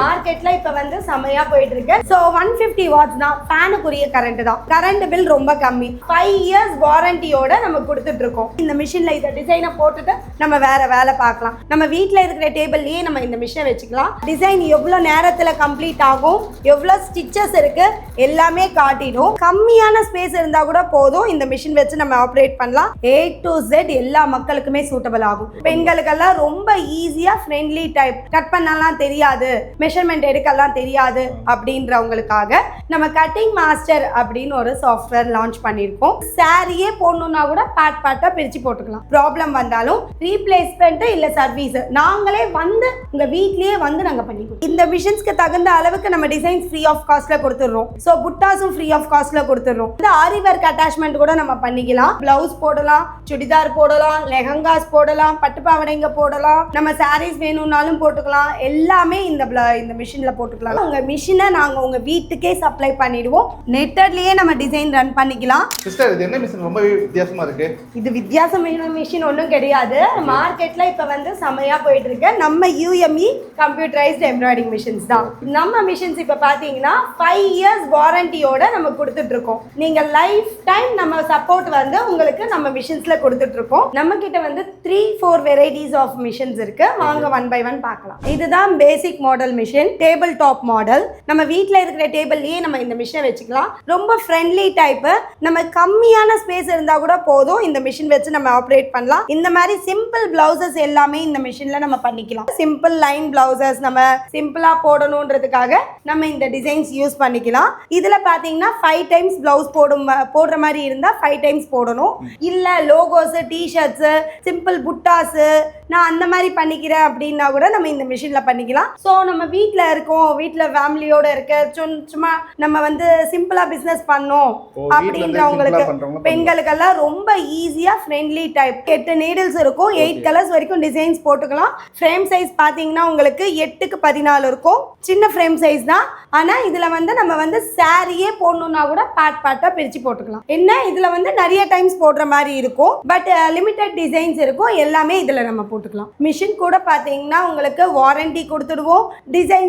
मार மார்க்கெட்ல இப்ப வந்து செமையா போயிட்டு இருக்கு ஸோ ஒன் பிப்டி வாட்ஸ் தான் ஃபேனுக்குரிய கரண்ட் தான். கரண்ட் பில் ரொம்ப கம்மி. ஃபைவ் இயர்ஸ் வாரண்டியோட நம்ம கொடுத்துட்டு இருக்கோம் இந்த மிஷின்ல இந்த டிசைனை போட்டுட்டு நம்ம வேற வேலை பார்க்கலாம். நம்ம வீட்டில் இருக்கிற டேபிள்லயே நம்ம இந்த மிஷினை வச்சுக்கலாம். டிசைன் எவ்வளோ நேரத்தில் கம்ப்ளீட் ஆகும் எவ்வளோ ஸ்டிச்சஸ் இருக்கு எல்லாமே காட்டிடும். கம்மியான ஸ்பேஸ் இருந்தால் கூட போதும். இந்த மிஷின் வச்சு நம்ம ஆப்ரேட் பண்ணலாம். ஏ டு ஜெட் எல்லா மக்களுக்குமே சூட்டபிள் ஆகும். பெண்களுக்கெல்லாம் ரொம்ப ஈஸியாக ஃப்ரெண்ட்லி டைப் கட் பண்ணலாம் தெரியாது. மெஷர்மெண்ட் எடுக்கலாம் தெரியாது அப்படின்றவங்களுக்காக நம்ம கட்டிங் மாஸ்டர் அப்படின்னு ஒரு சாஃப்ட்வேர் லான்ச் பண்ணியிருக்கோம். சாரியே போடணும்னா கூட பேட் பேட்டாக பிரித்து போட்டுக்கலாம். ப்ராப்ளம் வந்தாலும் ரீப்ளேஸ்மெண்ட் இல்லை சர்வீஸ் நாங்களே வந்து உங்க வீட்லேயே வந்து நாங்க பண்ணி இந்த மிஷின்ஸ்க்கு தகுந்த அளவுக்கு நம்ம டிசைன்ஸ் ஃப்ரீ ஆஃப் காஸ்ட்ல கொடுத்துட்றோம். ஸோ புட்டாஸும் ஃப்ரீ ஆஃப் காஸ்ட்ல கொடுத்துட்றோம். இந்த ஆரி ஒர்க் அட்டாச்மெண்ட் கூட நம்ம பண்ணிக்கலாம். பிளவுஸ் போடலாம் சுடிதார் போடலாம் லெஹங்காஸ் போடலாம் பட்டு பாவடைங்க போடலாம். நம்ம சாரீஸ் வேணும்னாலும் போட்டுக்கலாம். எல்லாமே இந்த இந்த மிஷின் மிஷின்ல போட்டுக்கலாம் உங்க மிஷினை நாங்க உங்க வீட்டுக்கே சப்ளை பண்ணிடுவோம். நெட்டட்லயே நம்ம டிசைன் ரன் பண்ணிக்கலாம். சிஸ்டர் இது என்ன மிஷின் ரொம்ப வித்தியாசமா இருக்கு. இது வித்தியாசமான மிஷின் ஒன்றும் கிடையாது. மார்க்கெட்ல இப்ப வந்து செமையா போயிட்டு இருக்கு நம்ம யூஎம்இ கம்ப்யூட்டரைஸ்ட் எம்ப்ராய்டிங் மிஷின்ஸ் தான். நம்ம மிஷின்ஸ் இப்ப பாத்தீங்கன்னா ஃபைவ் இயர்ஸ் வாரண்டியோட நம்ம கொடுத்துட்டு இருக்கோம் நீங்க லைஃப் டைம் நம்ம சப்போர்ட் வந்து உங்களுக்கு நம்ம மிஷின்ஸ்ல கொடுத்துட்டு இருக்கோம் நம்ம கிட்ட வந்து three four varieties of machines இருக்கு. வாங்க ஒன் பை ஒன் பார்க்கலாம். இதுதான் basic model machine table top model நம்ம வீட்டில் இருக்கிற டேபிள்லேயே நம்ம இந்த மிஷினை வச்சுக்கலாம். ரொம்ப ஃப்ரெண்ட்லி டைப்பு நம்ம கம்மியான ஸ்பேஸ் இருந்தால் கூட போதும். இந்த மிஷின் வச்சு நம்ம ஆப்ரேட் பண்ணலாம். இந்த மாதிரி சிம்பிள் பிளவுசஸ் எல்லாமே இந்த மிஷினில் நம்ம பண்ணிக்கலாம். சிம்பிள் லைன் பிளவுசஸ் நம்ம சிம்பிளாக போடணுன்றதுக்காக நம்ம இந்த டிசைன்ஸ் யூஸ் பண்ணிக்கலாம். இதில் பார்த்தீங்கன்னா ஃபைவ் டைம்ஸ் பிளவுஸ் போடும் போடுற மாதிரி இருந்தால் ஃபைவ் டைம்ஸ் போடணும். இல்லை லோகோஸு டிஷர்ட்ஸு சிம்பிள் புட்டாஸு நான் அந்த மாதிரி பண்ணிக்கிறேன் அப்படின்னா கூட நம்ம இந்த மிஷினில் பண்ணிக்கலாம். ஸோ நம்ம வீட்டில் இருக்கோம் வீட்டில் ஃபேமிலியோட இருக்க சும்- சும்மா நம்ம வந்து சிம்பிளா பிசினஸ் பண்ணோம் அப்படின்றவங்களுக்கு பெண்களுக்கெல்லாம் ரொம்ப ஈஸியா ஃப்ரெண்ட்லி டைப் எட்டு நீடில்ஸ் இருக்கும் எயிட் கலர்ஸ் வரைக்கும் டிசைன்ஸ் போட்டுக்கலாம். ஃப்ரேம் சைஸ் பாத்தீங்கன்னா உங்களுக்கு எட்டுக்கு பதினாலு இருக்கும். சின்ன ஃப்ரேம் சைஸ் தான். ஆனா இதுல வந்து நம்ம வந்து சாரியே போடணும்னா கூட பார்ட் பார்ட்டா பிரிச்சு போட்டுக்கலாம். என்ன? இதுல வந்து நிறைய டைம்ஸ் போடுற மாதிரி இருக்கும். பட் லிமிட்டட் டிசைன்ஸ் இருக்கும். எல்லாமே இதுல நம்ம போட்டுக்கலாம். மிஷின் கூட பாத்தீங்கன்னா உங்களுக்கு வாரண்டி கொடுத்துடுவோம்.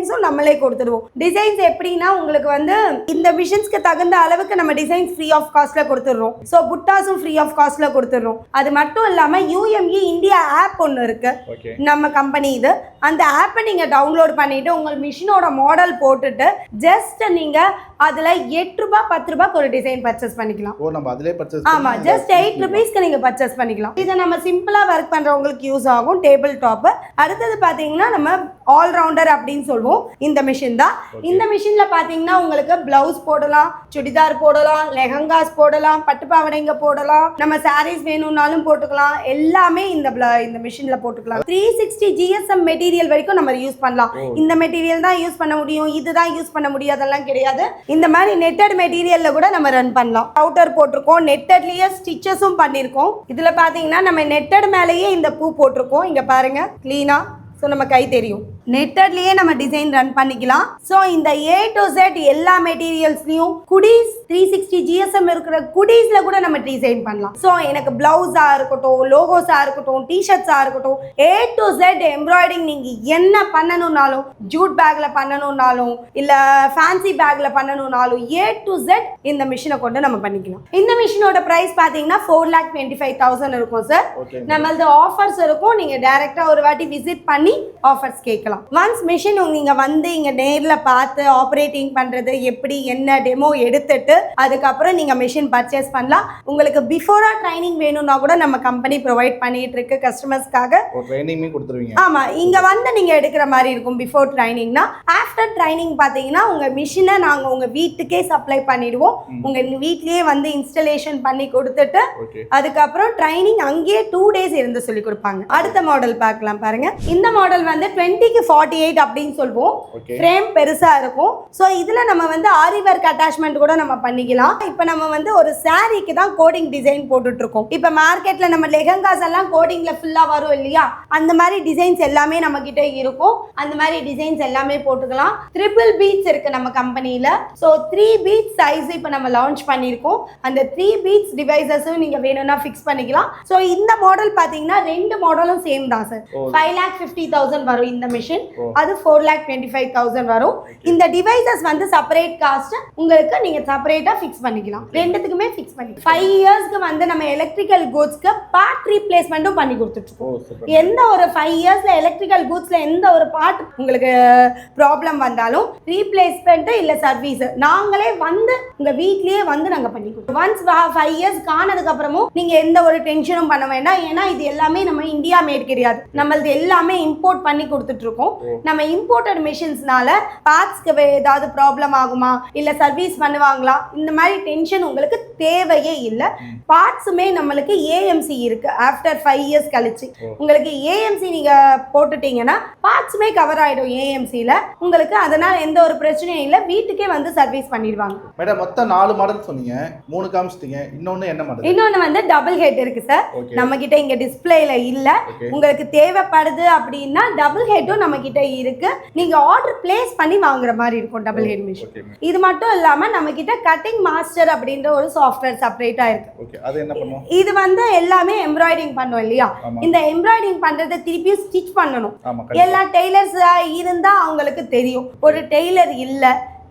டிசைன்ஸும் நம்மளே கொடுத்துடுவோம். டிசைன்ஸ் எப்படின்னா உங்களுக்கு வந்து இந்த மிஷின்ஸ்க்கு தகுந்த அளவுக்கு நம்ம டிசைன்ஸ் ஃப்ரீ ஆஃப் காஸ்ட்ல கொடுத்துடுறோம். ஸோ புட்டாஸும் ஃப்ரீ ஆஃப் காஸ்ட்ல கொடுத்துடுறோம். அது மட்டும் இல்லாம யூஎம்இ இந்தியா ஆப் ஒன்று இருக்கு. நம்ம கம்பெனி இது. அந்த ஆப்பை நீங்க டவுன்லோட் பண்ணிட்டு உங்கள் மிஷினோட மாடல் போட்டுட்டு ஜஸ்ட் நீங்க அதுல எட்டு ரூபாய் பத்து ரூபாய்க்கு ஒரு டிசைன் பர்ச்சேஸ் பண்ணிக்கலாம். ஓ நம்ம அதிலே பர்ச்சேஸ் ஆமா ஜஸ்ட் எயிட் ருபீஸ்க்கு நீங்க பர்ச்சேஸ் பண்ணிக்கலாம். இதை நம்ம சிம்பிளா ஒர்க் பண்றவங்களுக்கு யூஸ் ஆகும் டேபிள் டாப் அடுத்தது பாத்தீங்கன்னா நம்ம ஆல்ரவுண்டர் அப்படின்னு சொல்லுவோம். இந்த மிஷின் தான். இந்த மிஷின்ல பாத்தீங்கன்னா உங்களுக்கு பிளவுஸ் போடலாம் சுடிதார் போடலாம் லெஹங்காஸ் போடலாம் பட்டு பாவாடைங்க போடலாம். நம்ம சாரீஸ் வேணும்னாலும் போட்டுக்கலாம். எல்லாமே இந்த இந்த மிஷின்ல போட்டுக்கலாம். த்ரீ சிக்ஸ்டி ஜிஎஸ்எம் மெட்டீரியல் வரைக்கும் நம்ம யூஸ் பண்ணலாம். இந்த மெட்டீரியல் தான் யூஸ் பண்ண முடியும். இதுதான் யூஸ் பண்ண முடியும். அதெல்லாம் கிடையாது. இந்த மாதிரி நெட்டட் மெட்டீரியல்ல கூட நம்ம ரன் பண்ணலாம். அவுட்டர் போட்டிருக்கோம். நெட்டட்லயே ஸ்டிச்சஸும் பண்ணியிருக்கோம். இதுல பாத்தீங்கன்னா நம்ம நெட்டட் மேலேயே இந்த பூ போட்டிருக்கோம். இங்க பாருங்க. கிளீனா ஸோ நம்ம கை தெரியும். நெட்டட்லயே நம்ம டிசைன் ரன் பண்ணிக்கலாம். ஸோ இந்த ஏ டு Z எல்லா மெட்டீரியல்ஸ்லையும் குடீஸ் த்ரீ சிக்ஸ்டி ஜிஎஸ்எம் இருக்கிற குடீஸ்ல கூட நம்ம டிசைன் பண்ணலாம். ஸோ எனக்கு பிளவுஸா இருக்கட்டும் லோகோஸா இருக்கட்டும் டிஷர்ட்ஸா இருக்கட்டும் ஏ டு Z எம்ப்ராய்டிங் நீங்க என்ன பண்ணணும்னாலும் ஜூட் பேக்ல பண்ணணும்னாலும் இல்ல ஃபேன்சி பேக்ல பண்ணணும்னாலும் ஏ டு Z இந்த மிஷினை கொண்டு நம்ம பண்ணிக்கலாம். இந்த மிஷினோட பிரைஸ் பாத்தீங்கன்னா four lakh twenty five thousand இருக்கும் சார் நம்மளது ஆஃபர்ஸ் இருக்கும். நீங்க டைரக்டா ஒரு வாட்டி விசிட் பண்ணி ஆஃபர்ஸ் கேட்கலாம் ஒன்ஸ் மிஷின் நீங்க வந்து இங்க நேர்ல பார்த்து ஆப்ரேட்டிங் பண்றது எப்படி என்ன டெமோ எடுத்துட்டு அதுக்கப்புறம் நீங்க மிஷின் பர்ச்சேஸ் பண்ணலாம். உங்களுக்கு பிஃபோரா ட்ரைனிங் வேணும்னா கூட நம்ம கம்பெனி ப்ரொவைட் பண்ணிட்டு இருக்கு கஸ்டமர்ஸ்க்காக ஒரு ட்ரைனிங்குமே கொடுத்துருவீங்க. ஆமா இங்க வந்து நீங்க எடுக்கிற மாதிரி இருக்கும் பிஃபோர் ட்ரைனிங்னா ஆஃப்டர் ட்ரைனிங் பாத்தீங்கன்னா உங்க மிஷினை நாங்க உங்க வீட்டுக்கே சப்ளை பண்ணிடுவோம். உங்க வீட்லயே வந்து இன்ஸ்டலேஷன் பண்ணி கொடுத்துட்டு அதுக்கப்புறம் ட்ரைனிங் அங்கேயே டூ டேஸ் இருந்து சொல்லி கொடுப்பாங்க. அடுத்த மாடல் பார்க்கலாம் பாருங்க. இந்த மாடல் வந்து டுவெண்ட்டிக்கு ஃபார்ட்டி எயிட் அப்படின்னு சொல்லுவோம் ஃப்ரேம் பெருசா இருக்கும். ஸோ இதுல நம்ம வந்து ஆரி ஒர்க் அட்டாச்மெண்ட் கூட நம்ம பண்ணிக்கலாம். இப்போ நம்ம வந்து ஒரு சாரீக்கு தான் கோடிங் டிசைன் போட்டுட்டு இருக்கோம் இப்போ மார்க்கெட்ல நம்ம லெஹங்காஸ் எல்லாம் கோடிங்ல ஃபுல்லா வரும் இல்லையா? அந்த மாதிரி டிசைன்ஸ் எல்லாமே நம்ம கிட்ட இருக்கும். அந்த மாதிரி டிசைன்ஸ் எல்லாமே போட்டுக்கலாம். ட்ரிபிள் பீட்ஸ் இருக்கு நம்ம கம்பெனில ஸோ த்ரீ பீட்ஸ் சைஸ் இப்போ நம்ம லான்ச் பண்ணியிருக்கோம். அந்த த்ரீ பீட்ஸ் டிவைசஸும் நீங்க வேணும்னா ஃபிக்ஸ் பண்ணிக்கலாம். ஸோ இந்த மாடல் பாத்தீங்கன்னா ரெண்டு மாடலும் சேம் தான் sir. Five lakh fifty thousand வரும் இந்த மிஷின் ஓ. அது four lakh twenty five thousand வரும் இந்த டிவைசஸ் வந்து செப்பரேட் காஸ்ட் உங்களுக்கு நீங்க செப்பரேட்டா ஃபிக்ஸ் பண்ணிக்கலாம். ரெண்டுத்துக்குமே ஃபிக்ஸ் பண்ணிக்கலாம். ஃபைவ் இயர்ஸ்க்கு வந்து நம்ம எலக்ட்ரிக்கல் கூட்ஸ்க்கு பார்ட் ரீப்ளேஸ்மெண்ட்டும் பண்ணி கொடுத்துட்டு எந்த ஒரு ஃபைவ் இயர்ஸ்ல எலக்ட்ரிக்கல் கூட்ஸ்ல எந்த ஒரு பார்ட் உங்களுக்கு ப்ராப்ளம் வந்தாலும் ரீப்ளேஸ்மெண்ட் இல்ல சர்வீஸ் நாங்களே வந்து உங்க வீட்லயே வந்து நாங்க பண்ணி கொடுப்போம். ஒன்ஸ் ஃபைவ் இயர்ஸ் காணதுக்கு அப்புறமும் நீங்க எந்த ஒரு டென்ஷனும் பண்ண வேண்டாம். ஏன்னா இது எல்லாமே நம்ம இந்தியா மேட் கிடையாது. நம்மளது எல்லாமே இம்போர்ட் பண்ணி கொடுத்துட்டு இருக்கோம். நம்ம இம்போர்ட்டட் மிஷின்ஸ்னால பார்ட்ஸ்க்கு ஏதாவது ப்ராப்ளம் ஆகுமா? இல்ல சர்வீஸ் பண்ணுவாங்களா? இந்த மாதிரி டென்ஷன் உங்களுக்கு தேவையே இல்லை. பார்ட்ஸுமே நம்மளுக்கு ஏஎம்சி இருக்கு. ஆஃப்டர் ஃபைவ் இயர்ஸ் கழிச்சு. உங்களுக்கு ஏஎம்சி நீங்க போட்டுட்டீங்கன்னா பார்ட்ஸுமே கவர் ஆயிடும் ஏஎம்சில உங்களுக்கு அதனால எந்த ஒரு பிரச்சனையும் இல்லை. வீட்டுக்கே வந்து சர்வீஸ் பண்ணிடுவாங்க. மேடம் மொத்தம் நாலு மாடல் சொன்னீங்க. மூணு காமிச்சிட்டீங்க. இன்னொன்னு என்ன மாடல் இன்னொன்று வந்து டபுள் ஹெட் இருக்கு சார் நம்ம கிட்ட இங்க டிஸ்பிளேல இல்ல. உங்களுக்கு தேவைப்படுது அப்படின்னா டபுள் ஹெட்டும் நம்ம கிட்ட இருக்கு. நீங்க ஆர்டர் பிளேஸ் பண்ணி வாங்குற மாதிரி இருக்கும் டபுள் ஹெட் மிஷின் இது மட்டும் இல்லாம நம்ம கிட்ட கட்டிங் மாஸ்டர் அப்படின்ற ஒரு சாஃப்ட்வேர் செப்பரேட்டா இருக்கு. இது வந்து எல்லாமே எம்ப்ராய்டிங் பண்ணோம் இல்லையா? இந்த எம்ப்ராய்டிஙங் பண்றதை திருப்பி ஸ்டிச் பண்ணணும். எல்லா டெய்லர்ஸ் இருந்தா அவங்களுக்கு தெரியும். ஒரு டெய்லர் இல்ல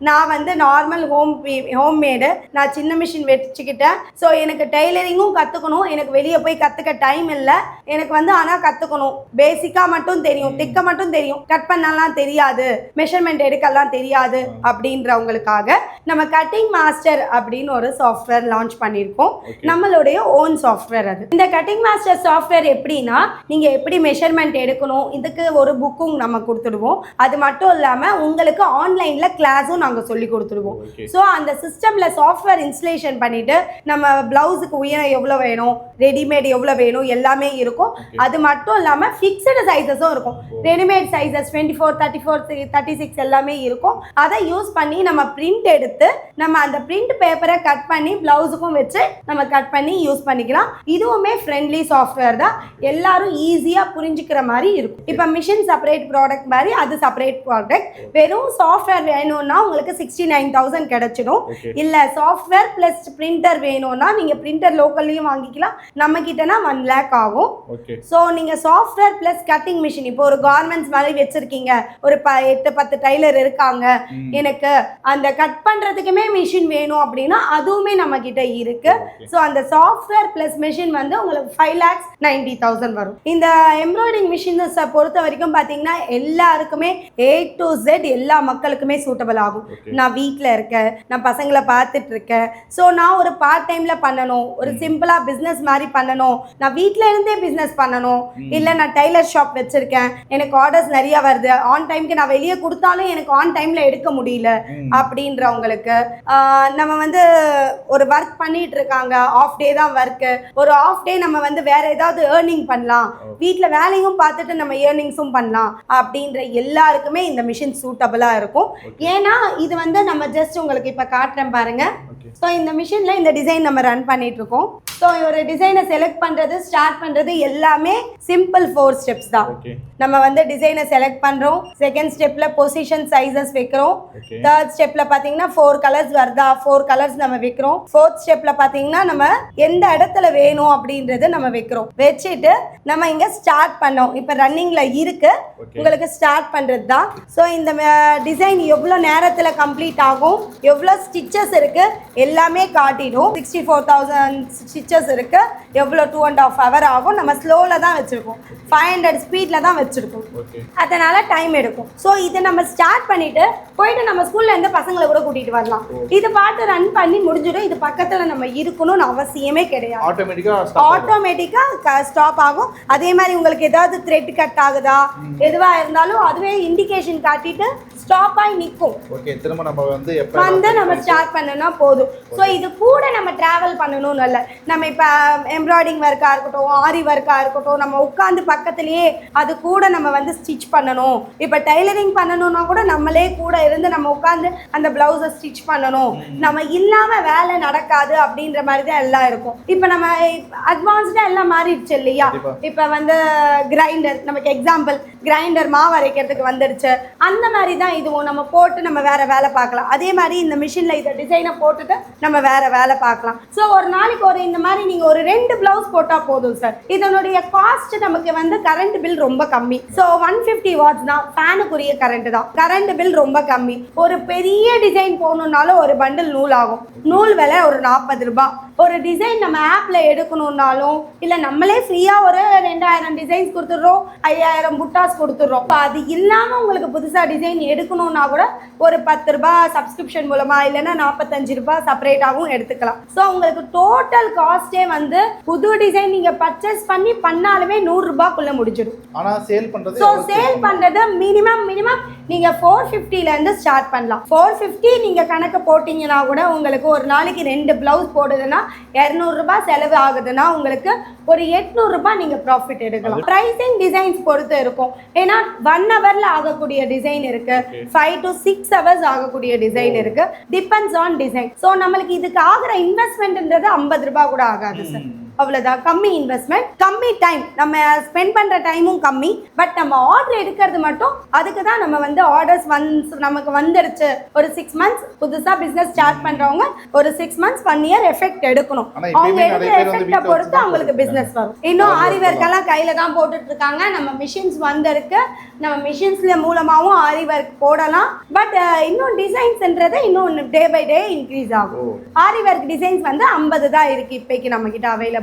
நான் வந்து நார்மல் ஹோம் ஹோம் மேடு நான் சின்ன மிஷின் வச்சுக்கிட்டேன். ஸோ எனக்கு டெய்லரிங்கும் கற்றுக்கணும் எனக்கு வெளியே போய் கற்றுக்க டைம் இல்லை. எனக்கு வந்து ஆனால் கற்றுக்கணும் பேசிக்காக மட்டும் தெரியும். திக்க மட்டும் தெரியும். கட் பண்ணலாம் தெரியாது. மெஷர்மெண்ட் எடுக்கலாம் தெரியாது அப்படின்றவங்களுக்காக நம்ம கட்டிங் மாஸ்டர் அப்படின்னு ஒரு சாஃப்ட்வேர் லான்ச் பண்ணியிருக்கோம். நம்மளுடைய ஓன் சாஃப்ட்வேர் அது. இந்த கட்டிங் மாஸ்டர் சாஃப்ட்வேர் எப்படின்னா நீங்க எப்படி மெஷர்மெண்ட் எடுக்கணும்? இதுக்கு ஒரு புக்கும் நம்ம கொடுத்துடுவோம். அது மட்டும் இல்லாம உங்களுக்கு ஆன்லைன்ல கிளாஸும் நாங்க சொல்லி கொடுத்துடுவோம் ஓகே ஸோ அந்த சிஸ்டம்ல சாஃப்ட்வேர் இன்ஸ்டலேஷன் பண்ணிட்டு நம்ம பிளவுஸுக்கு உயரம் எவ்வளோ வேணும் ரெடிமேட் எவ்வளோ வேணும் எல்லாமே இருக்கும். அது மட்டும் இல்லாம ஃபிக்ஸ்டு சைஸஸும் இருக்கும். Readymade sizes twenty four thirty four thirty six எல்லாமே இருக்கும். அதை யூஸ் பண்ணி நம்ம பிரிண்ட் எடுத்து நம்ம அந்த பிரிண்ட் பேப்பரை கட் பண்ணி பிளவுஸுக்கும் வச்சு நம்ம கட் பண்ணி யூஸ் பண்ணிக்கலாம். இதுவுமே ஃப்ரெண்ட்லி சாஃப்ட்வேர் தான். எல்லாரும் ஈஸியாக புரிஞ்சுக்கிற மாதிரி இருக்கும். இப்போ மிஷின் செப்பரேட் ப்ராடக்ட் மாதிரி அது செப்பரேட் ப்ராடக்ட் வெறும் சாஃப்ட்வேர் வேணும்னா உங்களுக்கு சிக்ஸ்டி நைன் தௌசண்ட் கிடைச்சிடும். இல்ல சாஃப்ட்வேர் பிளஸ் பிரிண்டர் வேணும்னா நீங்க பிரிண்டர் லோக்கல்லையும் வாங்கிக்கலாம். நம்ம கிட்டனா ஒன் லேக் ஆகும் ஸோ நீங்க சாஃப்ட்வேர் பிளஸ் கட்டிங் மிஷின் இப்போ ஒரு கார்மெண்ட்ஸ் மாதிரி வச்சிருக்கீங்க. ஒரு ப எட்டு பத்து டைலர் இருக்காங்க. எனக்கு அந்த கட் பண்றதுக்குமே மிஷின் வேணும் அப்படின்னா அதுவுமே நம்ம கிட்ட இருக்கு ஸோ அந்த சாஃப்ட்வேர் பிளஸ் மிஷின் வந்து உங்களுக்கு ஃபைவ் லேக்ஸ் நைன்டி தௌசண்ட் வரும். இந்த எம்ப்ராய்டிங் மிஷின்ஸை பொறுத்த வரைக்கும் பார்த்தீங்கன்னா எல்லாருக்குமே ஏ டு Z எல்லா மக்களுக்குமே சூட்டபிள் ஆகும். நான் வீட்டில் இருக்கேன் நான் பசங்களை பார்த்துட்டு இருக்கேன் ஸோ நான் ஒரு பார்ட் டைம்ல பண்ணணும் ஒரு சிம்பிளா பிஸ்னஸ் மாதிரி பண்ணணும். நான் வீட்டில இருந்தே பிஸ்னஸ் பண்ணணும். இல்லை நான் டைலர் ஷாப் வச்சிருக்கேன். எனக்கு ஆர்டர்ஸ் நிறைய வருது. ஆன் டைம்க்கு நான் வெளியே கொடுத்தாலும் எனக்கு ஆன் டைம்ல எடுக்க முடியல. அப்படின்றவங்களுக்கு. நம்ம வந்து ஒரு ஒர்க் பண்ணிட்டு இருக்காங்க ஆஃப் டே தான் ஒர்க்கு ஒரு ஆஃப் டே நம்ம வந்து வேற ஏதாவது ஏர்னிங் பண்ணலாம். வீட்டில் வேலையும் பார்த்துட்டு நம்ம ஏர்னிங்ஸும் பண்ணலாம். அப்படின்ற எல்லாருக்குமே இந்த மிஷின் சூட்டபிளாக இருக்கும். ஏன்னா இது வந்து நம்ம ஜஸ்ட் உங்களுக்கு இப்போ காட்டுறேன் பாருங்கள் ஸோ இந்த மிஷினில் இந்த டிசைன் நம்ம ரன் பண்ணிட்டு இருக்கோம் ஸோ ஒரு டிசைனை செலக்ட் பண்ணுறது ஸ்டார்ட் பண்ணுறது எல்லாமே சிம்பிள் ஃபோர் ஸ்டெப்ஸ் தான். நம்ம வந்து டிசைனை செலக்ட் பண்ணுறோம் செகண்ட் ஸ்டெப்பில் பொசிஷன் சைஸஸ் வைக்கிறோம். தேர்ட் ஸ்டெப்ல பாத்தீங்கன்னா ஃபோர் கலர்ஸ் வருதா? ஃபோர் கலர்ஸ் நம்ம வைக்கிறோம். ஃபோர்த் ஸ்டெப்ல பாத்தீங்கன்னா நம்ம எந்த இடத்துல வேணும் அப்படின்றத நம்ம வைக்கிறோம். வச்சுட்டு நம்ம இங்க ஸ்டார்ட் பண்ணோம். இப்போ ரன்னிங்ல இருக்கு. உங்களுக்கு ஸ்டார்ட் பண்றது தான். ஸோ இந்த டிசைன் எவ்வளோ நேரத்தில் கம்ப்ளீட் ஆகும்? எவ்வளோ ஸ்டிச்சஸ் இருக்கு? எல்லாமே காட்டிடும். சிக்ஸ்டி ஃபோர் தௌசண்ட் ஸ்டிச்சஸ் இருக்கு. எவ்வளோ டூ அண்ட் ஆஃப் ஹவர் ஆகும். நம்ம ஸ்லோவில் தான் வச்சிருக்கோம். ஃபைவ் ஹண்ட்ரட் ஸ்பீடில் தான் வச்சிருக்கோம். அதனால டைம் எடுக்கும். ஸோ இதை நம்ம ஸ்டார்ட் பண்ணிட்டு போயிட்டு நம்ம ஸ்கூல்ல இருந்து பசங்களை கூட கூட்டிட்டு வரலாம். இது பாட்டு ரன் பண்ணி முடிஞ்சிடும். இது பக்கத்துல நம்ம இருக்கணும்னு அவசியமே கிடையாது. ஆட்டோமேட்டிக்கா ஆட்டோமேட்டிக்கா ஸ்டாப் ஆகும். அதே மாதிரி உங்களுக்கு ஏதாவது த்ரெட் கட் ஆகுதா? எதுவா இருந்தாலும் அதுவே இண்டிகேஷன் காட்டிட்டு ஸ்டாப் ஆகி நிற்கும். ஓகே திரும்ப நம்ம வந்து எப்ப வந்து நம்ம ஸ்டார்ட் பண்ணனா போதும். ஸோ இது கூட நம்ம டிராவல் பண்ணணும்னு இல்லை. நம்ம இப்போ எம்ப்ராய்டிங் ஒர்க்காக இருக்கட்டும் ஆரி ஒர்க்காக இருக்கட்டும் நம்ம உட்காந்து பக்கத்துலேயே அது கூட நம்ம வந்து ஸ்டிச் பண்ணணும். இப்போ டைலரிங் பண்ணணும்னா கூட நம்மளே கூட இருந்து நம்ம உட்காந்து அந்த ப்ளவுஸை ஸ்டிச் பண்ணணும். நம்ம இல்லாமல் வேலை நடக்காது அப்படின்ற மாதிரி தான் எல்லாம் இருக்கும். இப்போ நம்ம அட்வான்ஸ்டாக எல்லாம் மாறிடுச்சு இல்லையா. இப்போ வந்து கிரைண்டர் நமக்கு எக்ஸாம்பிள் கிரைண்டர் மாவு அரைக்கிறதுக்கு வந்துடுச்சு. அந்த மாதிரி தான் இதுவும் நம்ம போட்டு நம்ம வேற வேலை பார்க்கலாம். அதே மாதிரி இந்த மிஷினில் இதை டிசைனை போட்டுட்டு நம்ம வேற வேலை பார்க்கலாம். ஸோ ஒரு நாளைக்கு ஒரு இந்த மாதிரி நீங்கள் ஒரு ரெண்டு பிளவுஸ் போட்டால் போதும் சார் இதனுடைய காஸ்ட் நமக்கு வந்து கரண்ட் பில் ரொம்ப கம்மி. ஸோ ஒன் ஃபிஃப்டி வாட்ஸ் தான் ஃபேனுக்குரிய கரண்ட் தான். கரண்ட் பில் ரொம்ப கம்மி. ஒரு பெரிய டிசைன் போகணுன்னாலும் ஒரு பண்டில் நூல் ஆகும். நூல் விலை ஒரு நாற்பது ரூபாய் ஒரு டிசைன் நம்ம ஆப்ல எடுக்கணும்னாலும் இல்லை நம்மளே ஃப்ரீயாக ஒரு ரெண்டாயிரம் டிசைன்ஸ் கொடுத்துட்றோம் ஐயாயிரம் புட்டாஸ் கொடுத்துட்றோம். இப்போ அது இல்லாமல் உங்களுக்கு புதுசாக டிசைன் எடுக்கணும்னா கூட ஒரு பத்து ரூபாய் சப்ஸ்கிரிப்ஷன் மூலமா இல்லைன்னா நாற்பத்தஞ்சு ரூபாய் செப்பரேட்டாகவும் எடுத்துக்கலாம். ஸோ உங்களுக்கு டோட்டல் காஸ்ட்டே வந்து புது டிசைன் நீங்கள் பர்ச்சேஸ் பண்ணி பண்ணாலுமே நூறுரூபாக்குள்ளே முடிஞ்சிடும். ஆனா சேல் பண்றது ஸோ சேல் பண்ணுறது மினிமம் மினிமம் நீங்கள் ஃபோர் ஃபிஃப்டிலேருந்து ஸ்டார்ட் பண்ணலாம். ஃபோர் ஃபிஃப்டி நீங்கள் கணக்கு போட்டிங்கன்னா கூட உங்களுக்கு ஒரு நாளைக்கு ரெண்டு ப்ளவுஸ் போடுதுன்னா இரநூறுபா செலவு ஆகுதுன்னா உங்களுக்கு ஒரு எட்நூறுபா நீங்கள் ப்ராஃபிட் எடுக்கலாம். ப்ரைஸிங் டிசைன்ஸ் பொறுத்து இருக்கும். ஏன்னா ஒன் ஹவரில் ஆகக்கூடிய டிசைன் இருக்கு. ஃபைவ் டு சிக்ஸ் ஹவர்ஸ் ஆகக்கூடிய டிசைன் இருக்கு. டிபெண்ட்ஸ் ஆன் டிசைன் ஸோ நம்மளுக்கு இதுக்கு ஆகிற இன்வெஸ்ட்மெண்ட்ன்றது ஐம்பது ரூபாய் கூட ஆகாது சார் அவ்வளோதான் கம்மி இன்வெஸ்ட்மெண்ட் கம்மி டைம் நம்ம ஸ்பெண்ட் பண்ணுற டைமும் கம்மி. பட் நம்ம ஆர்டர் எடுக்கிறது மட்டும் அதுக்கு தான் நம்ம வந்து ஆர்டர்ஸ் வந்து நமக்கு வந்துடுச்சு ஒரு சிக்ஸ் மந்த்ஸ் புதுசாக பிஸ்னஸ் ஸ்டார்ட் பண்ணுறவங்க ஒரு six months one year effect எடுக்கணும். அவங்க எடுக்கிற எஃபெக்டை பொறுத்து அவங்களுக்கு பிஸ்னஸ் வரும். இன்னும் ஆரி ஆரி work ஒர்க் எல்லாம் கையில தான் போட்டுட்டு இருக்காங்க நம்ம மிஷின்ஸ் வந்திருக்கு. நம்ம மிஷின்ஸ்ல மூலமாவும் ஆரி ஒர்க் போடலாம் பட் இன்னும் டிசைன்ஸ்ன்றது இன்னும் டே பை டே இன்க்ரீஸ் ஆகும். ஆரி ஒர்க் டிசைன்ஸ் வந்து ஐம்பது தான் இருக்கு இப்போக்கி நம்ம கிட்ட அவைலபிளா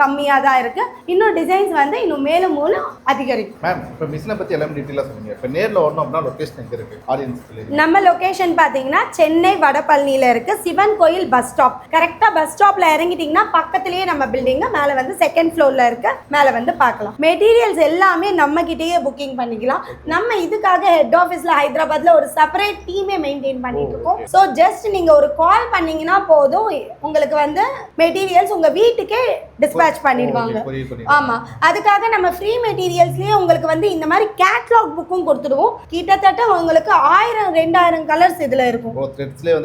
கம்மியா தான் இருக்கு. இன்னும் டிசைன்ஸ் வந்து இன்னும் மேலும் மேலும் அதிகரிக்கும். மேம் இப்போ மிஷினை பத்தி எல்லாமே டீட்டெயிலாக சொன்னீங்க. இப்போ நேர்ல வரணும் அப்படின்னா லொகேஷன் எங்க இருக்கு? ஆடியன்ஸ் நம்ம லொகேஷன் பார்த்தீங்கன்னா சென்னை வடபழனியில் இருக்கு. சிவன் கோயில் பஸ் ஸ்டாப் கரெக்டாக பஸ் ஸ்டாப்ல இறங்கிட்டீங்கன்னா பக்கத்துலேயே நம்ம பில்டிங் மேலே வந்து செகண்ட் ஃப்ளோர்ல இருக்கு. மேலே வந்து பார்க்கலாம். மெட்டீரியல்ஸ் எல்லாமே நம்ம கிட்டேயே புக்கிங் பண்ணிக்கலாம். நம்ம இதுக்காக ஹெட் ஆஃபீஸில் ஹைதராபாத்ல ஒரு செப்பரேட் டீமே மெயின்டைன் பண்ணிட்டு இருக்கோம். ஸோ ஜஸ்ட் நீங்க ஒரு கால் பண்ணீங்கன்னா போதும். உங்களுக்கு வந்து மெட்டீரியல்ஸ் உங்க வீட்டுக்கே டிஸ்பேச் பண்ணிடுவாங்க. கொரியர் பண்ணி ஆமா. அதுக்காக நம்ம ஃப்ரீ மெட்டீரியல்ஸ்லயே உங்களுக்கு வந்து இந்த மாதிரி கேட்லாக் புக்கும் கொடுத்துடுவோம். கிட்டத்தட்ட உங்களுக்கு ஆயிரம் ரெண்டாயிரம் கலர்ஸ் இதுல இருக்கும்.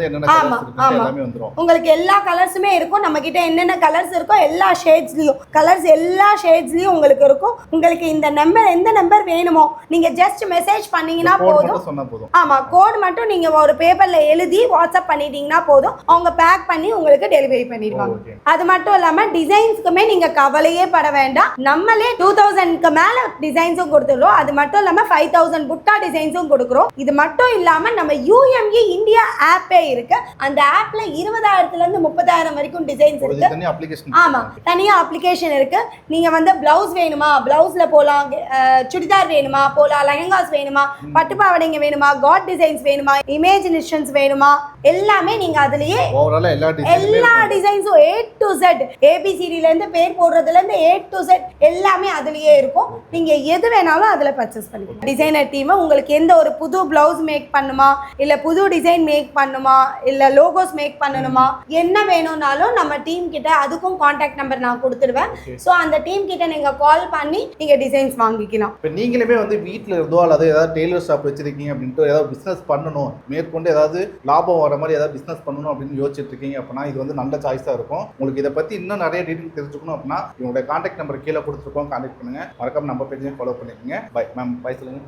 என்னென்ன ஆமா, ஆமா. உங்களுக்கு எல்லா கலர்ஸுமே இருக்கும். நம்ம கிட்ட என்னென்ன கலர்ஸ் இருக்கோ எல்லா ஷேட்ஸ்லயும் கலர்ஸ் எல்லா ஷேட்ஸ்லயும் உங்களுக்கு இருக்கும். உங்களுக்கு இந்த நம்பர் எந்த நம்பர் வேணுமோ நீங்க ஜஸ்ட் மெசேஜ் பண்ணீங்கன்னா போதும். ஆமா கோட் மட்டும் நீங்க ஒரு பேப்பர்ல எழுதி வாட்ஸ்அப் பண்ணிட்டீங்கன்னா போதும். அவங்க பேக் பண்ணி உங்களுக்கு டெலிவரி பண்ணிடுவாங்க. ஓகே அது மட்டும் இல்லாம டிசைன்ஸ்க்குமே நீங்க கவலையே பட வேண்டாம். நம்மளே டூ தௌசண்ட்க்கு மேல டிசைன்ஸும் கொடுத்துடுறோம். அது மட்டும் இல்லாம ஃபைவ் தௌசண்ட் புட்டா டிசைன்ஸும் கொடுக்குறோம். இது மட்டும் இல்லாம நம்ம யூஎம்இ இந்தியா ஆப்பே இருக்கு. அந்த ஆப்ல இருபதாயிரத்துல இருந்து முப்பதாயிரம் வரைக்கும் டிசைன்ஸ் இருக்கு. ஆமா தனியா அப்ளிகேஷன் இருக்கு. நீங்க வந்து பிளவுஸ் வேணுமா? பிளவுஸ்ல போலாம். சுடிதார் வேணுமா? போலாம். லெஹங்காஸ் வேணுமா? பட்டு பாவாடைங்க வேணுமா? காட் டிசைன்ஸ் வேணுமா? இமேஜினேஷன்ஸ் வேணுமா? எல்லாமே நீங்க அதுலயே எல்லா டிசைன்ஸும் ஏ டு செட் ஏபிசிடில இருந்து பேர் போடுறதுல இருந்து ஏ டு செட் எல்லாமே அதுலயே இருக்கும். நீங்க எது வேணாலும் அதுல பர்ச்சேஸ் பண்ணிக்கலாம். டிசைனர் டீம் உங்களுக்கு எந்த ஒரு புது பிளவுஸ் மேக் பண்ணுமா? இல்ல புது டிசைன் மேக் பண்ணுமா? இல்ல லோகோஸ் மேக் பண்ணணுமா? என்ன வேணும்னாலும் நம்ம டீம் கிட்ட அதுக்கும் காண்டாக்ட் நம்பர் நான் கொடுத்துருவேன் ஸோ அந்த டீம் கிட்ட நீங்க கால் பண்ணி நீங்க டிசைன்ஸ் வாங்கிக்கலாம். இப்போ நீங்களுமே வந்து வீட்டில் இருந்தோ அல்லது ஏதாவது டெய்லர் ஷாப் வச்சிருக்கீங்க அப்படின்ட்டு ஏதாவது பிஸ்னஸ் பண்ணணும் மேற்கொண்டு ஏதாவது லாபம் வர மாதிரி ஏதாவது பிஸ்னஸ் பண்ணணும் அப்படின்னு யோசிச்சுட்டு இருக்கீங்க அப்படின்னா இது வந்து நல்ல சாய்ஸாக இருக்கும். உங்களுக்கு இதை பற்றி இன்னும் நிறைய டீட்டெயில் தெரிஞ்சுக்கணும் அப்படின்னா இவங்களுடைய காண்டாக்ட் நம்பர் கீழே கொடுத்துருக்கோம். காண்டாக்ட் பண்ணுங்க. மறக்காம நம்ம பேஜையும் ஃபாலோ பண்ணிக்கோங்க. பை மேம் பை சொல்லுங்க.